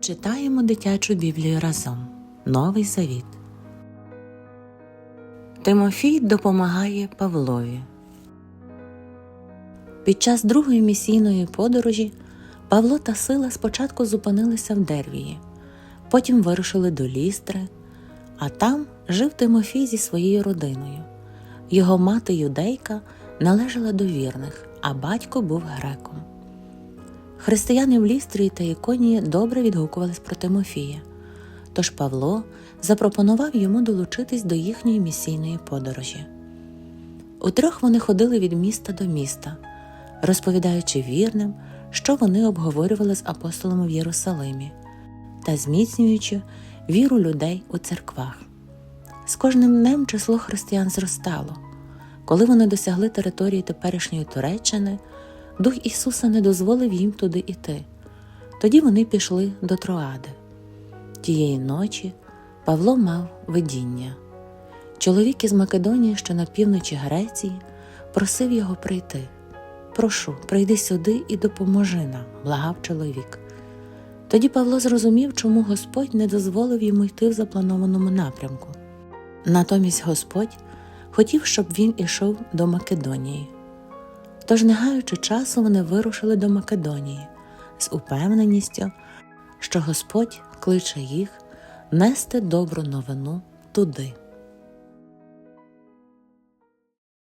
Читаємо дитячу Біблію разом. Новий Завіт. Тимофій допомагає Павлові. Під час другої місійної подорожі Павло та Сила спочатку зупинилися в Дервії, потім вирушили до Лістри, а там жив Тимофій зі своєю родиною. Його мати юдейка належала до вірних, а батько був греком. Християни в Лістрії та Іконії добре відгукувались про Тимофія, тож Павло запропонував йому долучитись до їхньої місійної подорожі. Утрьох вони ходили від міста до міста, розповідаючи вірним, що вони обговорювали з апостолами в Єрусалимі та зміцнюючи віру людей у церквах. З кожним днем число християн зростало. Коли вони досягли території теперішньої Туреччини, Дух Ісуса не дозволив їм туди іти. Тоді вони пішли до Троади. Тієї ночі Павло мав видіння. Чоловік із Македонії, що на півночі Греції, просив його прийти. Прошу, прийди сюди і допоможи нам, благав чоловік. Тоді Павло зрозумів, чому Господь не дозволив йому йти в запланованому напрямку. Натомість Господь хотів, щоб він ішов до Македонії. Тож, не гаючи часу, вони вирушили до Македонії з упевненістю, що Господь кличе їх нести добру новину туди.